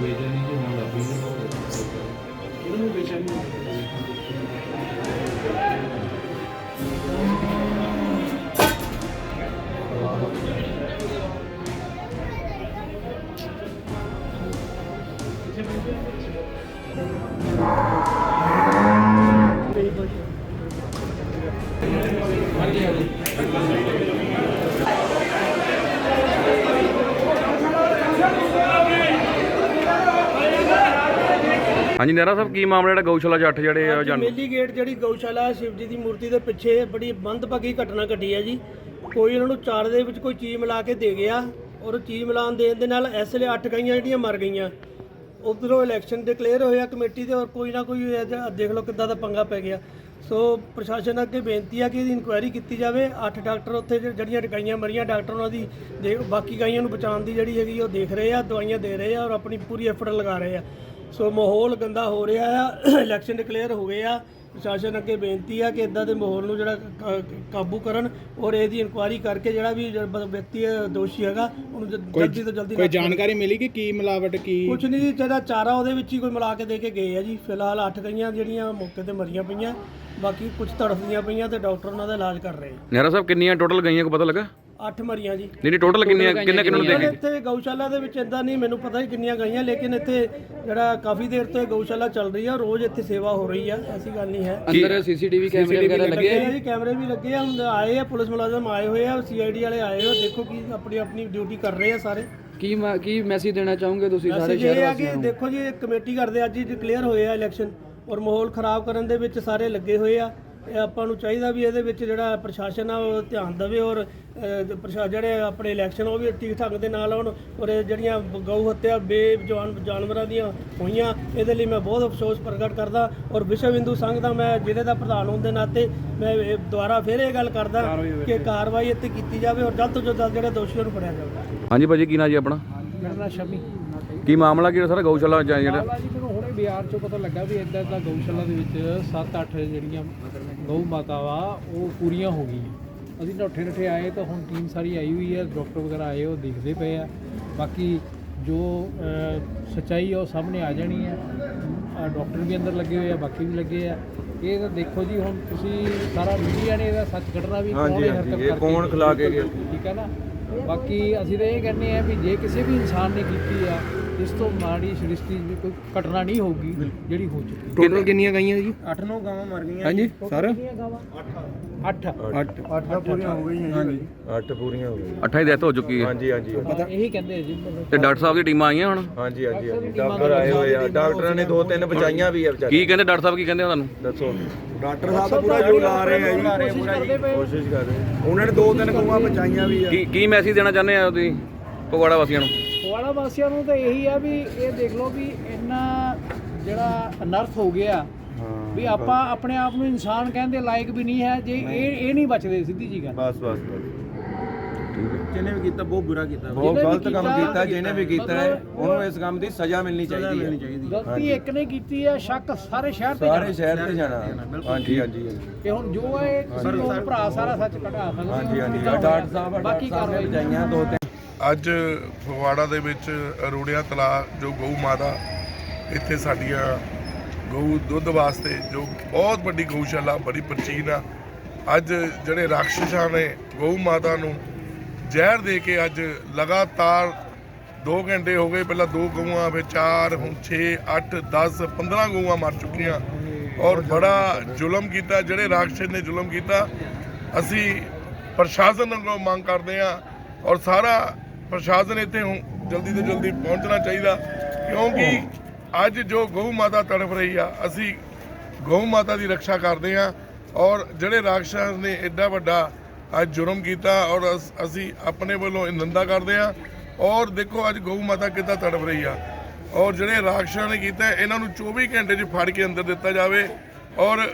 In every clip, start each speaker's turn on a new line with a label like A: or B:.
A: ਬੇਚੈਨੀ ਜੀ ਹੋਣ ਲੱਗੀ ਸੀ
B: ਇਹਨਾਂ ਨੂੰ? ਬੇਚੈਨੀ
C: ਹਾਂਜੀ ਨਹਿਰਾ ਸਾਹਿਬ ਕੀ ਮਾਮਲਾ ਜਿਹੜਾ ਗਊਸ਼ਾਲਾ 'ਚ ਅੱਠ ਜਿਹੜੇ ਆ ਜਾਨ
B: ਮੇਲੀ ਗੇਟ ਜਿਹੜੀ ਗਊਸ਼ਾਲਾ ਹੈ, ਸ਼ਿਵ ਜੀ ਦੀ ਮੂਰਤੀ ਦੇ ਪਿੱਛੇ ਬੜੀ ਮੰਦਭਾਗੀ ਘਟਨਾ ਘਟੀ ਹੈ ਜੀ। ਕੋਈ ਉਹਨਾਂ ਨੂੰ ਚਾਰ ਦੇ ਵਿੱਚ ਕੋਈ ਚੀਜ਼ ਮਿਲਾ ਕੇ ਦੇ ਗਿਆ ਔਰ ਉਹ ਚੀਜ਼ ਮਿਲਾਉਣ ਦੇਣ ਦੇ ਨਾਲ ਇਸ ਵੇਲੇ ਅੱਠ ਗਾਈਆਂ ਜਿਹੜੀਆਂ ਮਰ ਗਈਆਂ। ਉਧਰੋਂ ਇਲੈਕਸ਼ਨ ਡਿਕਲੇਅਰ ਹੋਇਆ ਕਮੇਟੀ ਦੇ ਔਰ ਕੋਈ ਨਾ ਕੋਈ ਦੇਖ ਲਓ ਕਿੱਦਾਂ ਦਾ ਪੰਗਾ ਪੈ ਗਿਆ। ਸੋ ਪ੍ਰਸ਼ਾਸਨ ਅੱਗੇ ਬੇਨਤੀ ਆ ਕਿ ਇਹਦੀ ਇਨਕੁਆਇਰੀ ਕੀਤੀ ਜਾਵੇ। ਅੱਠ ਡਾਕਟਰ ਉੱਥੇ ਜਿਹੜੀਆਂ ਗਾਈਆਂ ਮਰੀਆਂ ਡਾਕਟਰ ਉਹਨਾਂ ਦੀ ਦੇਖ ਬਾਕੀ ਗਾਈਆਂ ਨੂੰ ਬਚਾਉਣ ਦੀ ਜਿਹੜੀ ਹੈਗੀ ਉਹ ਦੇਖ ਰਹੇ ਆ ਦਵਾਈਆਂ ਦੇ ਰਹੇ ਆ ਔਰ ਆਪਣੀ ਪੂਰੀ ਐਫਰਟ ਲਗਾ ਰਹੇ ਆ। ਸੋ ਮਾਹੌਲ ਗੰਦਾ ਹੋ ਰਿਹਾ ਆ ਇਲੈਕਸ਼ਨ ਡਿਕਲੇਅਰ ਹੋ ਗਏ ਆ। ਪ੍ਰਸ਼ਾਸਨ ਅੱਗੇ ਬੇਨਤੀ ਆ ਕਿ ਇਦਾਂ ਦੇ ਮਾਹੌਲ ਨੂੰ ਜਿਹੜਾ ਕਾਬੂ ਕਰਨ ਔਰ ਇਹਦੀ ਇਨਕੁਆਇਰੀ ਕਰਕੇ ਜਿਹੜਾ ਵੀ ਵਿਅਕਤੀ ਦੋਸ਼ੀ ਹੈਗਾ ਉਹਨੂੰ ਜਲਦੀ ਤੋਂ ਜਲਦੀ
D: ਕੋਈ ਜਾਣਕਾਰੀ ਮਿਲੀ ਕਿ ਕੀ ਮਿਲਾਵਟ ਕੀ
B: ਕੁਝ ਨਹੀਂ ਜੀ, ਜਿਹੜਾ ਚਾਰਾ ਉਹਦੇ ਵਿੱਚ ਹੀ ਕੋਈ ਮਿਲਾ ਕੇ ਦੇ ਕੇ ਗਏ ਆ ਜੀ। ਫਿਲਹਾਲ ਅੱਠ ਗਈਆਂ ਜਿਹੜੀਆਂ ਮੌਕੇ ਤੇ ਮਰੀਆਂ ਪਈਆਂ ਬਾਕੀ ਕੁਝ ਤੜਫਦੀਆਂ ਪਈਆਂ ਤੇ ਡਾਕਟਰ ਉਹਨਾਂ ਦਾ ਇਲਾਜ ਕਰ ਰਹੇ
C: ਨਹਿਰਾ ਸਾਹਿਬ ਕਿੰਨੀਆਂ ਟੋਟਲ ਗਈਆਂ ਕੋ ਪਤਾ ਲੱਗਾ?
B: ਅੱਠ ਮਰੀਆਂ ਜੀ।
C: ਨਹੀਂ ਨਹੀਂ ਟੋਟਲ ਕਿੰਨੀਆਂ ਕਿੰਨੇ ਕਿੰਨੇ ਨੂੰ ਦੇ
B: ਪਰ
C: ਗਏ
B: ਇੱਥੇ ਗਊਸ਼ਾਲਾ ਦੇ ਵਿੱਚ ਇਦਾਂ ਨਹੀਂ ਮੈਨੂੰ ਪਤਾ ਹੀ ਕਿੰਨੀਆਂ ਗਈਆਂ ਲੇਕਿਨ ਇੱਥੇ ਜਿਹੜਾ ਕਾਫੀ ਦੇਰ ਤੋਂ ਇਹ ਗਊਸ਼ਾਲਾ ਚੱਲ ਰਹੀ ਆ ਰੋਜ਼ ਇੱਥੇ ਸੇਵਾ ਹੋ ਰਹੀ ਆ ਐਸੀ ਗੱਲ ਨਹੀਂ ਹੈ।
C: ਅੰਦਰ
D: ਸੀਸੀਟੀਵੀ ਕੈਮਰੇ ਵਗੈਰਾ
B: ਲੱਗੇ ਆ? ਜੀ ਕੈਮਰੇ ਵੀ ਲੱਗੇ ਆ ਹੁਣ ਆਏ ਆ ਪੁਲਿਸ ਮੁਲਾਜ਼ਮ ਆਏ ਹੋਏ ਆ ਸੀਆਈਡੀ ਵਾਲੇ ਆਏ ਹੋ ਦੇਖੋ ਕੀ ਆਪਣੀ ਆਪਣੀ ਡਿਊਟੀ ਕਰ ਰਹੇ ਆ ਸਾਰੇ।
D: ਕੀ ਕੀ ਮੈਸੇਜ ਦੇਣਾ ਚਾਹੋਗੇ ਤੁਸੀਂ ਸਾਰੇ
B: ਮੈਸੇਜ ਇਹ ਆ ਕਿ ਦੇਖੋ ਜੀ ਕਮੇਟੀ ਕਰਦੇ ਅੱਜ ਹੀ ਡਿਕਲੇਅਰ ਹੋਏ ਆ ਇਲੈਕਸ਼ਨ ਔਰ ਮਾਹੌਲ ਖਰਾਬ ਕਰਨ ਦੇ ਵਿੱਚ ਸਾਰੇ ਲੱਗੇ ਹੋਏ ਆ। ਇਹ ਆਪਾਂ ਨੂੰ ਚਾਹੀਦਾ ਵੀ ਇਹਦੇ ਵਿੱਚ ਜਿਹੜਾ ਪ੍ਰਸ਼ਾਸਨ ਆ ਉਹ ਧਿਆਨ ਦੇਵੇ ਔਰ ਅਹ, ਪ੍ਰਸ਼ਾ ਜਿਹੜੇ ਆਪਣੇ ਇਲੈਕਸ਼ਨ ਉਹ ਵੀ ਠੀਕ ਠਾਕ ਦੇ ਨਾਲ ਹੋਣ ਔਰ ਇਹ ਜਿਹੜੀਆਂ ਗਊ ਹੱਤਿਆ ਬੇਜਾਨ ਜਾਨਵਰਾਂ ਦੀਆਂ ਹੋਈਆਂ ਇਹਦੇ ਲਈ ਮੈਂ ਬਹੁਤ ਅਫਸੋਸ ਪ੍ਰਗਟ ਕਰਦਾ ਔਰ ਵਿਸ਼ਵ ਹਿੰਦੂ ਸੰਘ ਦਾ ਮੈਂ ਜ਼ਿਲ੍ਹੇ ਦਾ ਪ੍ਰਧਾਨ ਹੋਣ ਦੇ ਨਾਤੇ ਮੈਂ ਦੁਬਾਰਾ ਫਿਰ ਇਹ ਗੱਲ ਕਰਦਾ ਕਿ ਕਾਰਵਾਈ ਇੱਥੇ ਕੀਤੀ ਜਾਵੇ ਔਰ ਜਲਦ ਤੋਂ ਜਲਦ ਜਿਹੜੇ ਦੋਸ਼ੀਆਂ ਨੂੰ ਫੜਿਆ ਜਾਵੇ।
C: ਹਾਂਜੀ ਭਾਜੀ ਕੀ ਨਾਂ ਜੀ ਆਪਣਾ?
D: ਮੇਰਾ ਨਾਮ ਸ਼ਮੀ।
C: ਕੀ ਮਾਮਲਾ ਕੀ ਸਾਰਾ ਗਊਸ਼ਾਲਾ 'ਚ ਜਿਹੜਾ?
D: ਮਾਮਲਾ ਜੀ ਮੈਨੂੰ ਹੁਣੇ ਬਿਹਾਰ ਚੋਂ ਪਤਾ ਲੱਗਾ ਵੀ ਇੱਦਾਂ ਦਾ ਗਊਸ਼ਾਲਾ ਦੇ ਵਿੱਚ 7-8 ਜਿਹੜੀਆਂ ਗਊ ਮਾਤਾਵਾਂ ਉਹ ਪੂਰੀਆਂ ਹੋ ਗਈਆਂ। ਅਸੀਂ ਨੱਠੇ ਨੱਠੇ ਆਏ ਤਾਂ ਹੁਣ ਟੀਮ ਸਾਰੀ ਆਈ ਹੋਈ ਹੈ ਡਾਕਟਰ ਵਗੈਰਾ ਆਏ ਉਹ ਦੇਖਦੇ ਪਏ ਆ। ਬਾਕੀ ਜੋ ਸੱਚਾਈ ਆ ਉਹ ਸਾਹਮਣੇ ਆ ਜਾਣੀ ਹੈ ਡਾਕਟਰ ਵੀ ਅੰਦਰ ਲੱਗੇ ਹੋਏ ਆ ਬਾਕੀ ਵੀ ਲੱਗੇ ਆ। ਇਹ ਤਾਂ ਦੇਖੋ ਜੀ ਹੁਣ ਤੁਸੀਂ ਸਾਰਾ ਮੀਡੀਆ ਨੇ ਇਹਦਾ ਸੱਚ ਕੱਢਣਾ ਵੀ ਕੌਣ ਇਹ ਹਰਕਤ ਕਰਕੇ ਕੌਣ ਖਿਲਾ ਕੇ ਗਿਆ ਠੀਕ ਹੈ ਨਾ? ਬਾਕੀ ਅਸੀਂ ਤਾਂ ਇਹ ਕਹਿੰਦੇ ਆ ਵੀ ਜੇ ਕਿਸੇ ਵੀ ਇਨਸਾਨ ਨੇ ਕੀਤੀ ਆ ਇਸ ਤੋਂ ਮਾੜੀ ਸ੍ਰਿਸ਼ਟੀ ਵੀ ਕੋਈ ਘਟਨਾ ਨਹੀਂ ਹੋਊਗੀ ਜਿਹੜੀ ਹੋ ਚੁੱਕੀ
C: ਟੋਟਲ
D: ਕਿੰਨੀਆਂ ਗਈਆਂ ਜੀ?
B: 8-9 ਗਾਵਾਂ ਮਰ ਗਈਆਂ
D: ਹਾਂਜੀ ਸਰ? 8
B: 8 8 ਪੂਰੀਆਂ ਹੋ ਗਈਆਂ ਹਾਂਜੀ।
E: ਅੱਠ ਪੂਰੀਆਂ ਹੋ ਗਈਆਂ।
C: ਅੱਠਾਂ ਦੀ ਡੈਥ ਹੋ ਚੁੱਕੀ ਹੈ।
E: ਹਾਂਜੀ ਹਾਂਜੀ।
D: ਇਹੀ ਕਹਿੰਦੇ ਆ ਜੀ
C: ਤੇ ਡਾਕਟਰ ਸਾਹਿਬ ਦੀ ਟੀਮਾਂ ਆਈਆਂ ਹੁਣ?
E: ਹਾਂਜੀ ਹਾਂਜੀ ਹਾਂਜੀ। ਡਾਕਟਰ ਆਏ ਹੋਏ ਆ। ਡਾਕਟਰਾਂ ਨੇ ਦੋ ਤਿੰਨ ਬਚਾਈਆਂ ਵੀ ਆ ਵਿਚਾਰੇ
C: ਕੀ ਕਹਿੰਦੇ ਡਾਕਟਰ ਸਾਹਿਬ ਕੀ ਕਹਿੰਦੇ ਤੁਹਾਨੂੰ?
E: ਦੱਸੋ।
F: ਡਾਕਟਰ ਸਾਹਿਬ ਤਾਂ ਪੂਰਾ ਜੋ ਲਾ ਰਹੇ ਆ ਜੀ।
D: ਕੋਸ਼ਿਸ਼ ਕਰਦੇ ਪਏ
E: ਕੋਸ਼ਿਸ਼ ਕਰ ਰਹੇ
F: ਉਹਨਾਂ ਨੇ ਦੋ ਤਿੰਨ ਗਊਆਂ ਬਚਾਈਆਂ ਵੀ ਆ।
C: ਕੀ ਕੀ ਮੈਸੇਜ ਦੇਣਾ ਚਾਹੁੰਦੇ ਆ ਤੁਸੀਂ? ਪਗਵਾੜਾ ਵਾਸੀਆਂ ਨੂੰ?
D: ਫਗਵਾੜਾ ਵਾਸੀਆਂ ਨੂੰ ਤਾਂ ਇਹੀ ਆ ਵੀ ਇਹ ਦੇਖ ਲਓ ਵੀ ਇੰਨਾ ਜਿਹੜਾ ਅਨਰਥ ਹੋ ਗਿਆ ਵੀ ਆਪਾਂ ਆਪਣੇ ਆਪ ਨੂੰ ਇਨਸਾਨ ਕਹਿੰਦੇ ਲਾਇਕ ਵੀ ਨਹੀਂ ਹੈ ਜੇ ਇਹ ਇਹ ਨਹੀਂ ਬਚਦੇ ਸਿੱਧੀ ਜੀ ਗੱਲ।
E: ਬਸ ਬਸ
F: ਜਿਹਨੇ ਵੀ ਕੀਤਾ ਬਹੁਤ ਬੁਰਾ ਕੀਤਾ।
E: ਬਹੁਤ ਗਲਤ ਕੰਮ
D: ਕੀਤਾ,
E: ਜਿਹਨੇ ਵੀ ਕੀਤਾ ਹੈ ਉਹਨੂੰ ਇਸ ਕੰਮ ਦੀ ਸਜ਼ਾ ਮਿਲਣੀ ਚਾਹੀਦੀ ਹੈ।
D: ਗਲਤੀ ਇੱਕ ਨੇ ਕੀਤੀ ਹੈ ਸ਼ੱਕ ਸਾਰੇ ਸ਼ਹਿਰ ਤੇ
E: ਸਾਰੇ
D: ਜਾਣਾ।
E: ਸ਼ਹਿਰ ਤੇ ਜਾਣਾ। ਹਾਂਜੀ ਹਾਂਜੀ।
D: ਤੇ ਹੁਣ ਜੋ ਹੈ ਤੋਂ ਭਰਾ ਸਾਰਾ ਸੱਚ ਕਢਾ ਸਕਦੇ
E: ਹਾਂਜੀ ਹਾਂਜੀ। ਡਾਕਟਰ ਸਾਹਿਬ
D: ਬਾਕੀ
E: ਡਾਕਟਰ ਸਾਹਿਬ ਨੇ
D: ਕਾਰਵਾਈ
E: ਬਚਾਈਆਂ ਦੋ
G: ਅੱਜ ਫਗਵਾੜਾ ਦੇ ਵਿੱਚ ਰੂੜਿਆ ਤਲਾ ਜੋ ਗਊ ਮਾਤਾ, ਇੱਥੇ ਸਾਡੀਆਂ ਗਊ ਦੁੱਧ ਵਾਸਤੇ ਜੋ ਬਹੁਤ ਵੱਡੀ ਗਊਸ਼ਾਲਾ, ਬੜੀ ਪ੍ਰਾਚੀਨ ਆ। ਅੱਜ ਜਿਹੜੇ ਰਾਖਸ਼ਾਂ ਨੇ ਗਊ ਮਾਤਾ ਨੂੰ ਜ਼ਹਿਰ ਦੇ ਕੇ ਅੱਜ ਲਗਾਤਾਰ 2 ਘੰਟੇ ਹੋ ਗਏ, ਪਹਿਲਾਂ ਦੋ ਗਊਆਂ, ਫਿਰ 4 ਹੁਣ 6 8 10 15 ਗਊਆਂ ਮਰ ਚੁੱਕੀਆਂ। ਔਰ ਬੜਾ ਜ਼ੁਲਮ ਕੀਤਾ, ਜਿਹੜੇ ਰਾਖਸ਼ ਨੇ ਜ਼ੁਲਮ ਕੀਤਾ। ਅਸੀਂ ਪ੍ਰਸ਼ਾਸਨ ਨੂੰ ਮੰਗ ਕਰਦੇ ਹਾਂ ਔਰ ਸਾਰਾ ਪ੍ਰਸ਼ਾਸਨ ਇੱਥੇ ਜਲਦੀ ਤੋਂ ਜਲਦੀ ਪਹੁੰਚਣਾ ਚਾਹੀਦਾ ਕਿਉਂਕਿ ਅੱਜ ਜੋ ਗਊ ਮਾਤਾ ਤੜਫ ਰਹੀ ਆ ਅਸੀਂ ਗਊ ਮਾਤਾ ਦੀ ਰੱਖਿਆ ਕਰਦੇ ਹਾਂ ਔਰ ਜਿਹੜੇ ਰਾਖਸ਼ਾਂ ਨੇ ਐਡਾ ਵੱਡਾ ਅੱਜ ਜੁਰਮ ਕੀਤਾ ਔਰ ਅਸ- ਆਪਣੇ ਵੱਲੋਂ ਇਹ ਨਿੰਦਾ ਕਰਦੇ ਹਾਂ ਔਰ ਦੇਖੋ ਅੱਜ ਗਊ ਮਾਤਾ ਕਿੱਦਾਂ ਤੜਫ ਰਹੀ ਆ। ਔਰ ਜਿਹੜੇ ਰਾਖਸ਼ਾਂ ਨੇ ਕੀਤਾ ਇਹਨਾਂ ਨੂੰ 24 ਘੰਟੇ 'ਚ ਫੜ ਕੇ ਅੰਦਰ ਦਿੱਤਾ ਜਾਵੇ ਔਰ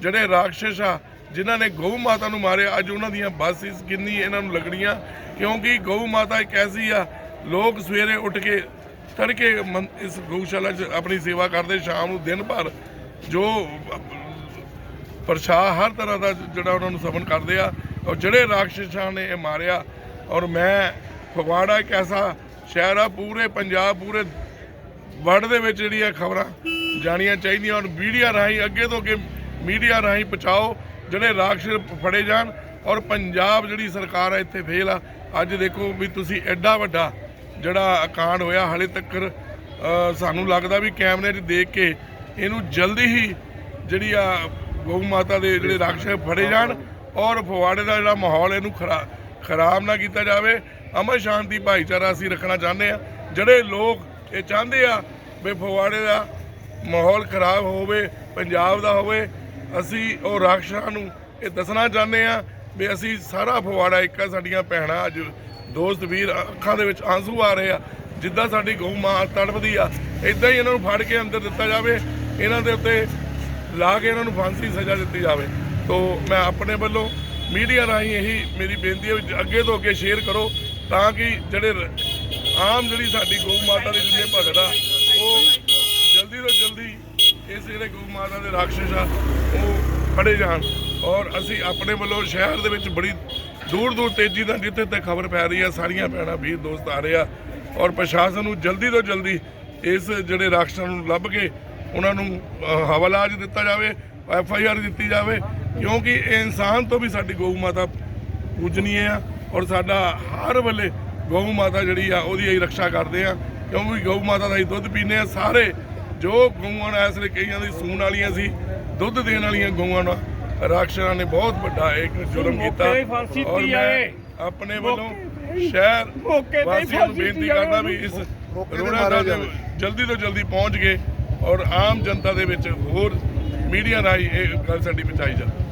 G: ਜਿਹੜੇ ਰਾਖਸ਼ ਆ ਜਿਨ੍ਹਾਂ ਨੇ ਗਊ ਮਾਤਾ ਨੂੰ ਮਾਰਿਆ, ਅੱਜ ਉਹਨਾਂ ਦੀਆਂ ਬਾਸਿਸ ਕਿੰਨੀ ਇਹਨਾਂ ਨੂੰ ਲੱਗਣੀਆਂ? ਕਿਉਂਕਿ ਗਊ ਮਾਤਾ ਇੱਕ ਐਸੀ ਆ, ਲੋਕ ਸਵੇਰੇ ਉੱਠ ਕੇ ਤੜਕੇ ਇਸ ਗਊਸ਼ਾਲਾ 'ਚ ਆਪਣੀ ਸੇਵਾ ਕਰਦੇ, ਸ਼ਾਮ ਨੂੰ ਦਿਨ ਭਰ ਜੋ ਪ੍ਰਸ਼ਾ ਹਰ ਤਰ੍ਹਾਂ ਦਾ ਜਿਹੜਾ ਉਹਨਾਂ ਨੂੰ ਸਮਨ ਕਰਦੇ ਆ, ਔਰ ਜਿਹੜੇ ਰਾਖਸ਼ਾਂ ਨੇ ਇਹ ਮਾਰਿਆ, ਔਰ ਮੈਂ ਫਗਵਾੜਾ ਇੱਕ ਐਸਾ ਸ਼ਹਿਰ ਆ, ਪੂਰੇ ਪੰਜਾਬ, ਪੂਰੇ ਵਰਲਡ ਦੇ ਵਿੱਚ ਜਿਹੜੀਆਂ ਖਬਰਾਂ ਜਾਣੀਆਂ ਚਾਹੀਦੀਆਂ, ਔਰ ਮੀਡੀਆ ਰਾਹੀਂ ਅੱਗੇ ਤੋਂ ਅੱਗੇ ਮੀਡੀਆ ਰਾਹੀਂ ਪਹੁੰਚਾਓ ਜਿਹੜੇ ਰਾਖਸ਼ ਫੜੇ ਜਾਣ ਔਰ ਪੰਜਾਬ ਜਿਹੜੀ ਸਰਕਾਰ ਆ, ਇੱਥੇ ਫੇਲ ਆ। ਅੱਜ ਦੇਖੋ ਵੀ ਤੁਸੀਂ ਐਡਾ ਵੱਡਾ ਜਿਹੜਾ ਕਾਂਡ ਹੋਇਆ, ਹਲੇ ਤੱਕ ਸਾਨੂੰ ਲੱਗਦਾ ਵੀ ਕੈਮਰੇ 'ਚ ਦੇਖ ਕੇ ਇਹਨੂੰ ਜਲਦੀ ਹੀ ਜਿਹੜੀ ਆ ਗਊ ਮਾਤਾ ਦੇ ਜਿਹੜੇ ਰਾਖਸ਼ ਫੜੇ ਜਾਣ ਔਰ ਫਵਾੜੇ ਦਾ ਜਿਹੜਾ ਮਾਹੌਲ ਇਹਨੂੰ ਖਰਾ, ਖਰਾਬ ਨਾ ਕੀਤਾ ਜਾਵੇ। ਅਮਰ ਸ਼ਾਂਤੀ ਭਾਈਚਾਰਾ ਅਸੀਂ ਰੱਖਣਾ ਚਾਹੁੰਦੇ ਆ ਜਿਹੜੇ ਲੋਕ ਇਹ ਚਾਹੁੰਦੇ ਆ ਵੀ ਫਵਾੜੇ ਦਾ ਮਾਹੌਲ ਖਰਾਬ ਹੋਵੇ, ਪੰਜਾਬ ਦਾ ਹੋਵੇ ਅਸੀਂ ਉਹ ਰਾਖਸ਼ਾਂ ਨੂੰ ਇਹ ਦੱਸਣਾ ਚਾਹੁੰਦੇ ਆ ਵੀ ਅਸੀਂ ਸਾਰਾ ਫਗਵਾੜਾ ਇੱਕ ਸਾਡੀਆਂ ਭੈਣਾਂ ਅੱਜ ਦੋਸਤ ਵੀਰ ਅੱਖਾਂ ਦੇ ਵਿੱਚ ਆਂਸੂ ਆ ਰਹੇ ਆ, ਜਿੱਦਾਂ ਸਾਡੀ ਗਊ ਮਾਂ ਤੜਪਦੀ ਆ ਇਦਾਂ ਹੀ ਇਹਨਾਂ ਨੂੰ ਫੜ ਕੇ ਅੰਦਰ ਦਿੱਤਾ ਜਾਵੇ, ਇਹਨਾਂ ਦੇ ਉੱਤੇ ਲਾ ਕੇ ਇਹਨਾਂ ਨੂੰ ਫਾਂਸੀ ਸਜ਼ਾ ਦਿੱਤੀ ਜਾਵੇ। ਤੋਂ ਮੈਂ ਆਪਣੇ ਵੱਲੋਂ ਮੀਡੀਆ ਰਾਹੀਂ ਇਹੀ ਮੇਰੀ ਬੇਨਤੀ ਹੈ ਵੀ ਅੱਗੇ ਤੋਂ ਅੱਗੇ ਸ਼ੇਅਰ ਕਰੋ, ਤਾਂ ਕਿ ਜਿਹੜੇ ਆਮ ਜਿਹੜੀ ਸਾਡੀ ਗਊ ਮਾਤਾ ਦੀ ਜਿੰਨੇ ਭਗਤ ਆ, ਉਹ ਇਸ ਜਿਹੜੇ ਗਊ ਮਾਤਾ ਦੇ ਰਾਖਸ਼ ਆ ਉਹ ਫੜੇ ਜਾਣ। ਔਰ ਅਸੀਂ ਆਪਣੇ ਵੱਲੋਂ ਸ਼ਹਿਰ ਦੇ ਵਿੱਚ ਬੜੀ ਦੂਰ ਦੂਰ ਤੇਜ਼ੀ ਨਾਲ ਜਿੱਥੇ ਤੱਕ ਖਬਰ ਪੈ ਰਹੀ ਆ ਸਾਰੀਆਂ ਭੈਣਾਂ ਵੀਰ ਦੋਸਤ ਆ ਰਹੇ ਆ। ਔਰ ਪ੍ਰਸ਼ਾਸਨ ਨੂੰ ਜਲਦੀ ਤੋਂ ਜਲਦੀ ਇਸ ਜਿਹੜੇ ਰਾਖਸ਼ਾਂ ਨੂੰ ਲੱਭ ਕੇ ਉਹਨਾਂ ਨੂੰ ਅ, ਹਵਾਲਾ ਦਿੱਤਾ ਜਾਵੇ ਐਫ ਆਈ ਆਰ ਦਿੱਤੀ ਜਾਵੇ ਕਿਉਂਕਿ ਇਹ ਇਨਸਾਨ ਤੋਂ ਵੀ ਸਾਡੀ ਗਊ ਮਾਤਾ ਪੂਜਨੀਏ ਆ ਔਰ ਸਾਡਾ ਹਰ ਵੇਲੇ ਗਊ ਮਾਤਾ ਜਿਹੜੀ ਆ ਉਹਦੀ ਅਸੀਂ ਰੱਖਿਆ ਕਰਦੇ ਆ ਕਿਉਂਕਿ ਗਊ ਮਾਤਾ ਦਾ ਹੀ ਦੁੱਧ ਪੀਂਦੇ ਆ ਸਾਰੇ ਜੋ ਗਊਆਂ ਨਾਲ ਇਸ ਲਈ ਕਈਆਂ ਦੀ ਸੂਣ ਵਾਲੀਆਂ ਸੀ ਦੁੱਧ ਦੇਣ ਵਾਲੀਆਂ ਗਊਆਂ ਨਾਲ। ਰਾਖਸ਼ਾਂ ਨੇ ਬਹੁਤ ਵੱਡਾ ਇੱਕ ਜੁਰਮ ਕੀਤਾ। ਔਰ ਮੈਂ ਆਪਣੇ ਵੱਲੋਂ ਸ਼ਹਿਰ ਵਾਸੀਆਂ ਨੂੰ ਬੇਨਤੀ ਕਰਦਾ ਵੀ ਇਸ ਰੋੜਾ ਦਾ ਜਲਦੀ ਤੋਂ ਜਲਦੀ ਪਹੁੰਚ ਗਏ ਔਰ ਆਮ ਜਨਤਾ ਦੇ ਵਿੱਚ ਹੋਰ ਮੀਡੀਆ ਰਾਹੀਂ ਇਹ ਗੱਲ ਸਾਡੀ ਪਹੁੰਚਾਈ ਜਾਵੇ।